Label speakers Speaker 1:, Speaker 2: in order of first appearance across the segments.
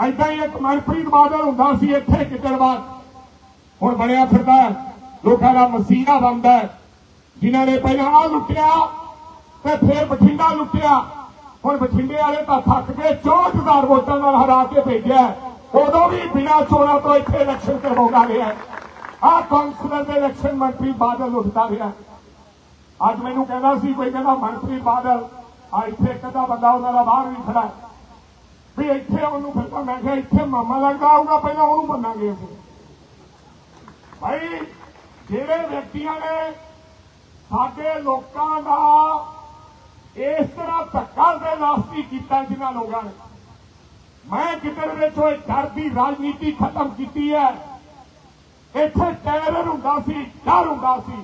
Speaker 1: ਐਦਾਂ ਹੀ ਇੱਕ ਮਨਪ੍ਰੀਤ ਬਾਦਲ ਹੁੰਦਾ ਸੀ ਇੱਥੇ ਕਿੱਦੜਬਾਦ ਹੁਣ ਬਣਿਆ ਫਿਰਦਾ ਲੋਕਾਂ ਦਾ ਮਸੀਹਾ ਬਣਦਾ ਹੈ। ਜਿਨ੍ਹਾਂ ਨੇ ਪਹਿਲਾਂ ਆ ਲੁੱਟਿਆ ਤੇ ਫਿਰ ਬਠਿੰਡਾ ਲੁੱਟਿਆ। ਹੁਣ ਬਠਿੰਡੇ ਵਾਲੇ ਤਾਂ ਥੱਕ ਕੇ 64000 ਵੋਟਾਂ ਨਾਲ ਹਰਾ ਕੇ ਭੇਜਿਆ ਉਦੋਂ ਵੀ ਬਿਨਾਂ ਚੋਣਾਂ ਤੋਂ ਇੱਥੇ ਇਲੈਕਸ਼ਨ ਕਰਵਾਉਂਦਾ ਰਿਹਾ ਆ ਕੌਂਸਲਰ ਦੇ ਇਲੈਕਸ਼ਨ ਮੰਤਰੀ ਬਾਦਲ ਉੱਠਦਾ ਰਿਹਾ ਅੱਜ ਮੈਨੂੰ ਕਹਿੰਦਾ ਸੀ, ਕੋਈ ਕਹਿੰਦਾ ਮਨਪ੍ਰੀਤ ਬਾਦਲ ਆ ਇੱਥੇ ਕਦਾ ਬੰਦਾ ਉਹਨਾਂ ਦਾ ਬਾਹਰ ਵੀ ਖੜਾ ਵੀ ਇੱਥੇ ਉਹਨੂੰ ਫਿਰ ਮੈਂ ਕਿਹਾ ਇੱਥੇ ਮਾਮਾ ਲੱਗਦਾ ਆਊਗਾ, ਪਹਿਲਾਂ ਉਹਨੂੰ ਮੰਨਾਂਗੇ ਅਸੀਂ। ਭਾਈ, ਜਿਹੜੇ ਵਿਅਕਤੀਆਂ ਨੇ ਸਾਡੇ ਲੋਕਾਂ ਦਾ ਇਸ ਤਰ੍ਹਾਂ ਧੱਕਾ ਦੇ ਨਾਸਤੀ ਕੀਤਾ ਜਿਨ੍ਹਾਂ ਲੋਕਾਂ ਨੇ। ਮੈਂ ਕਿਤੇ ਵਿੱਚ ਉਹ ਡਰ ਦੀ ਰਾਜਨੀਤੀ ਖਤਮ ਕੀਤੀ ਹੈ, ਇੱਥੇ ਟੈਰਰ ਹੁੰਦਾ ਸੀ, ਡਰ ਹੁੰਦਾ ਸੀ।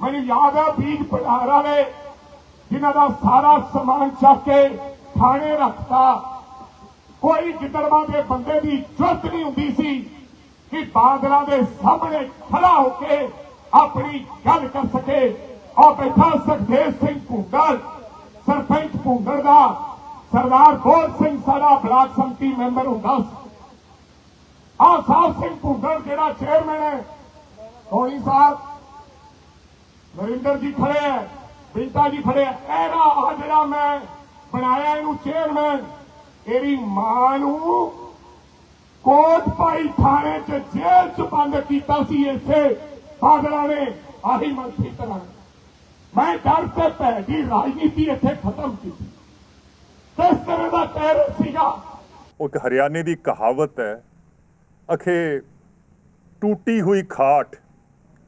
Speaker 1: ਮੈਨੂੰ ਯਾਦ ਹੈ ਬੀਜ ਪਟਾਰ ਵਾਲੇ, ਜਿਨ੍ਹਾਂ ਦਾ ਸਾਰਾ ਸਮਾਨ ਚੱਕ ਕੇ ਥਾਣੇ ਰੱਖਤਾ। ਕੋਈ ਗਿੱਦੜਵਾ ਦੇ ਬੰਦੇ ਦੀ ਜੁਰਤ ਨਹੀਂ ਹੁੰਦੀ ਸੀ ਕਿ ਬਾਦਲਾਂ ਦੇ ਸਾਹਮਣੇ ਖੜਾ ਹੋ ਕੇ ਆਪਣੀ ਗੱਲ ਕਰ ਸਕੇ। ਆ ਬੈਠਾ ਸੁਖਦੇਵ ਸਿੰਘ ਭੁੰਗਲ ਸਰਪੰਚ ਭੁੰਗਲ ਦਾ ਸਰਦਾਰ ਬੋਲ ਸਿੰਘ ਸਾਡਾ ਬਲਾਕ ਸੰਮਤੀ ਮੈਂਬਰ ਹੁੰਦਾ ਸੀ। ਆ ਸਾਹਿਬ ਸਿੰਘ ਭੁੰਗਲ ਜਿਹੜਾ ਚੇਅਰਮੈਨ ਹੈ ਧੋਣੀ ਸਾਹਿਬ, ਨਰਿੰਦਰ ਜੀ ਖੜੇ ਹੈ, ਬਿੰਤਾ ਜੀ ਖੜੇ ਹੈ, ਇਹਦਾ ਆ ਜਿਹੜਾ ਮੈਂ ਬਣਾਇਆ, ਇਹਨੂੰ ਚੇਅਰਮੈਨ ਇਹਦੀ ਮਾਂ ਨੂੰ ਕੋਟ ਭਾਈ ਥਾਣੇ ਚ ਜੇਲ੍ਹ ਚ ਬੰਦ ਕੀਤਾ ਸੀ ਇਸੇ ਬਾਦਲਾਂ ਨੇ ਆਹੀ ਮੰਤਰੀ ਤਰ੍ਹਾਂ ਮੈਂ ਡਰ ਤੇ ਭੈ ਦੀ ਰਾਜਨੀਤੀ ਇੱਥੇ ਖਤਮ ਕੀਤੀ। ਕਿਸ ਤਰ੍ਹਾਂ ਦਾ ਟੈਰਰ ਸੀਗਾ?
Speaker 2: ਉਹ ਹਰਿਆਣੇ ਦੀ ਕਹਾਵਤ ਹੈ, ਅਖੇ ਟੂਟੀ ਹੋਈ ਖਾਟ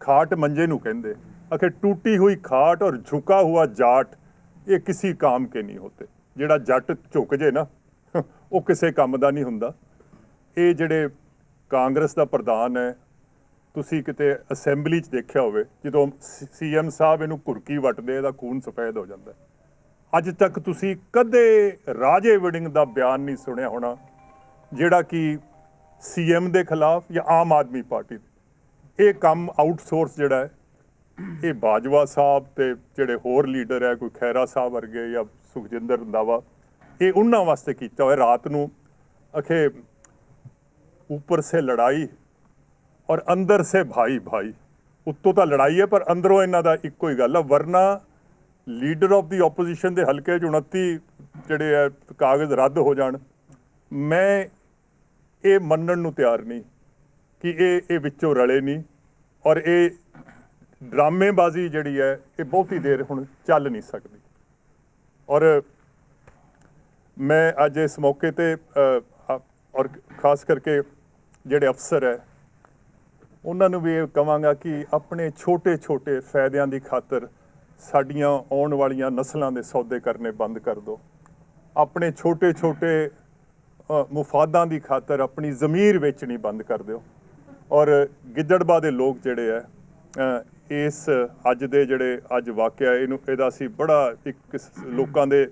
Speaker 2: ਖਾਟ ਮੰਜੇ ਨੂੰ ਕਹਿੰਦੇ। ਅਖੇ ਟੂਟੀ ਹੋਈ ਖਾਟ ਔਰ ਝੁਕਾ ਹੁਆ ਜਾਟ, ਇਹ ਕਿਸੇ ਕਾਮ ਕੇ ਨਹੀਂ ਹੋਤੇ। ਜਿਹੜਾ ਜੱਟ ਝੁਕ ਜੇ ਨਾ ਉਹ ਕਿਸੇ ਕੰਮ ਦਾ ਨਹੀਂ ਹੁੰਦਾ। ਇਹ ਜਿਹੜੇ ਕਾਂਗਰਸ ਦਾ ਪ੍ਰਧਾਨ ਹੈ, ਤੁਸੀਂ ਕਿਤੇ ਅਸੈਂਬਲੀ 'ਚ ਦੇਖਿਆ ਹੋਵੇ, ਜਦੋਂ ਸੀਐਮ ਸਾਹਿਬ ਇਹਨੂੰ ਘੁਰਕੀ ਵੱਟਦੇ, ਇਹਦਾ ਖੂਨ ਸਫੈਦ ਹੋ ਜਾਂਦਾ। ਅੱਜ ਤੱਕ ਤੁਸੀਂ ਕਦੇ ਰਾਜੇ ਵਿਡਿੰਗ ਦਾ ਬਿਆਨ ਨਹੀਂ ਸੁਣਿਆ ਹੋਣਾ, ਜਿਹੜਾ ਕਿ ਸੀਐਮ ਦੇ ਖਿਲਾਫ ਜਾਂ ਆਮ ਆਦਮੀ ਪਾਰਟੀ ਇਹ ਕੰਮ ਆਊਟਸੋਰਸ ਜਿਹੜਾ ਹੈ, ਇਹ ਬਾਜਵਾ ਸਾਹਿਬ ਤੇ ਜਿਹੜੇ ਹੋਰ ਲੀਡਰ ਹੈ, ਕੋਈ ਖੈਰਾ ਸਾਹਿਬ ਵਰਗੇ ਜਾਂ ਸੁਖਜਿੰਦਰ ਰੰਧਾਵਾ ਇਹ ਉਹਨਾਂ ਵਾਸਤੇ ਕੀਤਾ ਹੋਇਆ। ਰਾਤ ਨੂੰ ਅਖੇ ਉੱਪਰ ਸੇ ਲੜਾਈ ਔਰ ਅੰਦਰ ਸੇ ਭਾਈ ਭਾਈ। ਉੱਤੋਂ ਤਾਂ ਲੜਾਈ ਹੈ, ਪਰ ਅੰਦਰੋਂ ਇਹਨਾਂ ਦਾ ਇੱਕੋ ਹੀ ਗੱਲ ਆ। ਵਰਨਾ ਲੀਡਰ ਆਫ ਦੀ ਆਪੋਜੀਸ਼ਨ ਦੇ ਹਲਕੇ 'ਚ 29 ਜਿਹੜੇ ਹੈ ਕਾਗਜ਼ ਰੱਦ ਹੋ ਜਾਣ। ਮੈਂ ਇਹ ਮੰਨਣ ਨੂੰ ਤਿਆਰ ਨਹੀਂ ਕਿ ਇਹ ਇਹ ਵਿੱਚੋਂ ਰਲੇ ਨਹੀਂ ਔਰ ਇਹ ਡਰਾਮੇਬਾਜ਼ੀ ਜਿਹੜੀ ਹੈ, ਇਹ ਬਹੁਤੀ ਦੇਰ ਹੁਣ ਚੱਲ ਨਹੀਂ ਸਕਦੀ। ਔਰ ਮੈਂ ਅੱਜ ਇਸ ਮੌਕੇ ਤੇ ਔਰ ਖਾਸ ਕਰਕੇ ਜਿਹੜੇ ਅਫਸਰ ਹੈ, ਉਹਨਾਂ ਨੂੰ ਵੀ ਇਹ ਕਵਾਂਗਾ ਕਿ ਆਪਣੇ ਛੋਟੇ-ਛੋਟੇ ਫਾਇਦਿਆਂ ਦੀ ਖਾਤਰ ਸਾਡੀਆਂ ਆਉਣ ਵਾਲੀਆਂ ਨਸਲਾਂ ਦੇ ਸੌਦੇ ਕਰਨੇ ਬੰਦ ਕਰ ਦਿਓ। ਆਪਣੇ ਛੋਟੇ-ਛੋਟੇ ਮੁਫਾਦਾਂ ਦੀ ਖਾਤਰ ਆਪਣੀ ਜ਼ਮੀਰ ਵੇਚਣੀ ਬੰਦ ਕਰ ਦਿਓ। ਔਰ ਗਿੱਦੜਬਾ ਦੇ ਲੋਕ ਜਿਹੜੇ ਆ ਇਸ ਅੱਜ ਦੇ ਜਿਹੜੇ ਅੱਜ ਵਾਕਿਆ ਇਹਨੂੰ, ਇਹਦਾ ਅਸੀਂ ਬੜਾ ਇੱਕ ਲੋਕਾਂ ਦੇ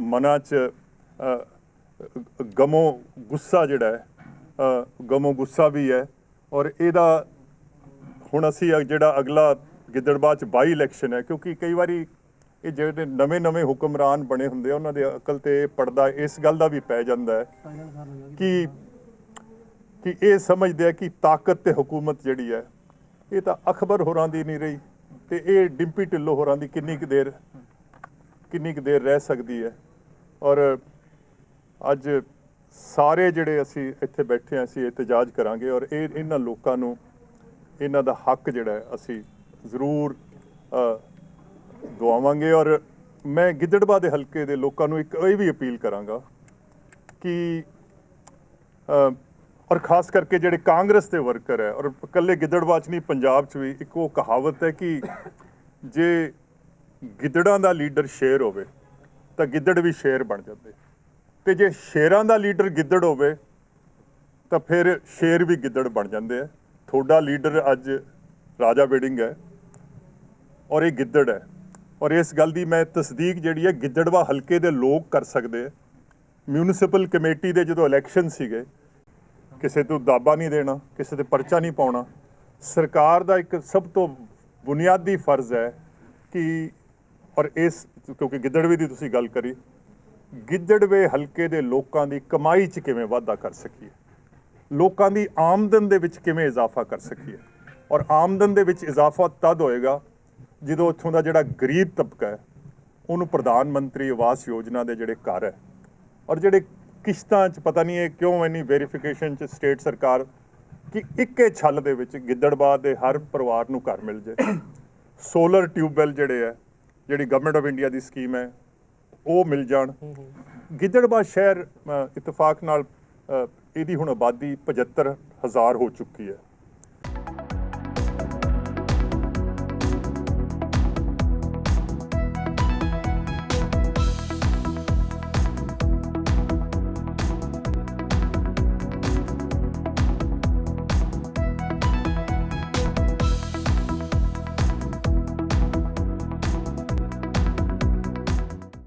Speaker 2: ਮਨਾਂ 'ਚ ਗਮੋ ਗੁੱਸਾ ਜਿਹੜਾ ਹੈ ਗਮੋ ਗੁੱਸਾ ਵੀ ਹੈ ਔਰ ਇਹਦਾ ਹੁਣ ਅਸੀਂ ਜਿਹੜਾ ਅਗਲਾ ਗਿੱਦੜਬਾਦ ਚ ਬਾਈ ਇਲੈਕਸ਼ਨ ਹੈ, ਕਿਉਂਕਿ ਕਈ ਵਾਰੀ ਇਹ ਜਿਹੜੇ ਨਵੇਂ-ਨਵੇਂ ਹੁਕਮਰਾਨ ਬਣੇ ਹੁੰਦੇ ਆ, ਉਹਨਾਂ ਦੇ ਅਕਲ ਤੇ ਪੜਦਾ ਇਸ ਗੱਲ ਦਾ ਵੀ ਪੈ ਜਾਂਦਾ ਹੈ ਕਿ ਕਿ ਇਹ ਸਮਝਦੇ ਆ ਕਿ ਤਾਕਤ ਤੇ ਹਕੂਮਤ ਜਿਹੜੀ ਹੈ, ਇਹ ਤਾਂ ਅਖਬਰ ਹੋਰਾਂ ਦੀ ਨਹੀਂ ਰਹੀ ਤੇ ਇਹ ਡਿੰਪੀ ਢਿੱਲੋਂ ਹੋਰਾਂ ਦੀ ਕਿੰਨੀ ਕੁ ਦੇਰ ਕਿੰਨੀ ਕੁ ਦੇਰ ਰਹਿ ਸਕਦੀ ਹੈ ਔਰ ਅੱਜ ਸਾਰੇ ਜਿਹੜੇ ਅਸੀਂ ਇੱਥੇ ਬੈਠੇ ਹਾਂ ਅਸੀਂ ਇਤਜਾਜ ਕਰਾਂਗੇ ਔਰ ਇਹ ਇਹਨਾਂ ਲੋਕਾਂ ਨੂੰ ਇਹਨਾਂ ਦਾ ਹੱਕ ਜਿਹੜਾ ਅਸੀਂ ਜ਼ਰੂਰ ਅ, ਦਵਾਵਾਂਗੇ ਔਰ ਮੈਂ ਗਿੱਦੜਬਾ ਦੇ ਹਲਕੇ ਦੇ ਲੋਕਾਂ ਨੂੰ ਇੱਕ ਇਹ ਵੀ ਅਪੀਲ ਕਰਾਂਗਾ ਕਿ ਔਰ ਖਾਸ ਕਰਕੇ ਜਿਹੜੇ ਕਾਂਗਰਸ ਦੇ ਵਰਕਰ ਹੈ ਔਰ ਇਕੱਲੇ ਗਿੱਦੜਬਾਹ 'ਚ ਨਹੀਂ ਪੰਜਾਬ 'ਚ ਵੀ ਇੱਕ ਉਹ ਕਹਾਵਤ ਹੈ ਕਿ ਜੇ ਗਿੱਦੜਾਂ ਦਾ ਲੀਡਰ ਸ਼ੇਰ ਹੋਵੇ ਤਾਂ ਗਿੱਦੜ ਵੀ ਸ਼ੇਰ ਬਣ ਜਾਂਦੇ। ਤੇ ਜੇ ਸ਼ੇਰਾਂ ਦਾ ਲੀਡਰ ਗਿੱਦੜ ਹੋਵੇ, ਤਾਂ ਫਿਰ ਸ਼ੇਰ ਵੀ ਗਿੱਦੜ ਬਣ ਜਾਂਦੇ ਆ। ਤੁਹਾਡਾ ਲੀਡਰ ਅੱਜ ਰਾਜਾ ਵੇਡਿੰਗ ਹੈ ਔਰ ਇਹ ਗਿੱਦੜ ਹੈ। ਔਰ ਇਸ ਗੱਲ ਦੀ ਮੈਂ ਤਸਦੀਕ ਜਿਹੜੀ ਹੈ, ਗਿੱਦੜਵਾ ਹਲਕੇ ਦੇ ਲੋਕ ਕਰ ਸਕਦੇ ਆ। ਮਿਊਨਿਸਪਲ ਕਮੇਟੀ ਦੇ ਜਦੋਂ ਇਲੈਕਸ਼ਨ ਸੀਗੇ, ਕਿਸੇ ਤੋਂ ਦਾਬਾ ਨਹੀਂ ਦੇਣਾ, ਕਿਸੇ ਤੇ ਪਰਚਾ ਨਹੀਂ ਪਾਉਣਾ। ਸਰਕਾਰ ਦਾ ਇੱਕ ਸਭ ਤੋਂ ਬੁਨਿਆਦੀ ਫਰਜ਼ ਹੈ ਕਿ, ਔਰ ਇਸ, ਕਿਉਂਕਿ ਗਿੱਦੜਵੇ ਦੀ ਤੁਸੀਂ ਗੱਲ ਕਰੀ ਗਿੱਦੜਵੇ ਹਲਕੇ ਦੇ ਲੋਕਾਂ ਦੀ ਕਮਾਈ 'ਚ ਕਿਵੇਂ ਵਾਧਾ ਕਰ ਸਕੀਏ? ਲੋਕਾਂ ਦੀ ਆਮਦਨ ਦੇ ਵਿੱਚ ਕਿਵੇਂ ਇਜ਼ਾਫਾ ਕਰ ਸਕੀਏ? ਔਰ ਆਮਦਨ ਦੇ ਵਿੱਚ ਇਜ਼ਾਫਾ ਤਦ ਹੋਏਗਾ ਜਦੋਂ ਉੱਥੋਂ ਦਾ ਜਿਹੜਾ ਗਰੀਬ ਤਬਕਾ ਹੈ, ਉਹਨੂੰ ਪ੍ਰਧਾਨ ਮੰਤਰੀ ਆਵਾਸ ਯੋਜਨਾ ਦੇ ਜਿਹੜੇ ਘਰ ਹੈ ਔਰ ਜਿਹੜੇ ਕਿਸ਼ਤਾਂ 'ਚ ਪਤਾ ਨਹੀਂ ਇਹ ਕਿਉਂ ਇੰਨੀ ਵੈਰੀਫਿਕੇਸ਼ਨ 'ਚ ਸਟੇਟ ਸਰਕਾਰ ਕਿ ਇੱਕੇ ਛੱਲ ਦੇ ਵਿੱਚ ਗਿੱਦੜਬਾਦ ਦੇ ਹਰ ਪਰਿਵਾਰ ਨੂੰ ਘਰ ਮਿਲ ਜੇ ਸੋਲਰ ਟਿਊਬਵੈਲ ਜਿਹੜੇ ਹੈ, ਜਿਹੜੀ ਗਵਰਨਮੈਂਟ ਆਫ ਇੰਡੀਆ ਦੀ ਸਕੀਮ ਹੈ ਉਹ ਮਿਲ ਜਾਣ। ਗਿੱਦੜਬਾਦ ਸ਼ਹਿਰ ਇਤਫਾਕ ਨਾਲ ਇਹਦੀ ਹੁਣ ਆਬਾਦੀ 75000 ਹੋ ਚੁੱਕੀ ਹੈ।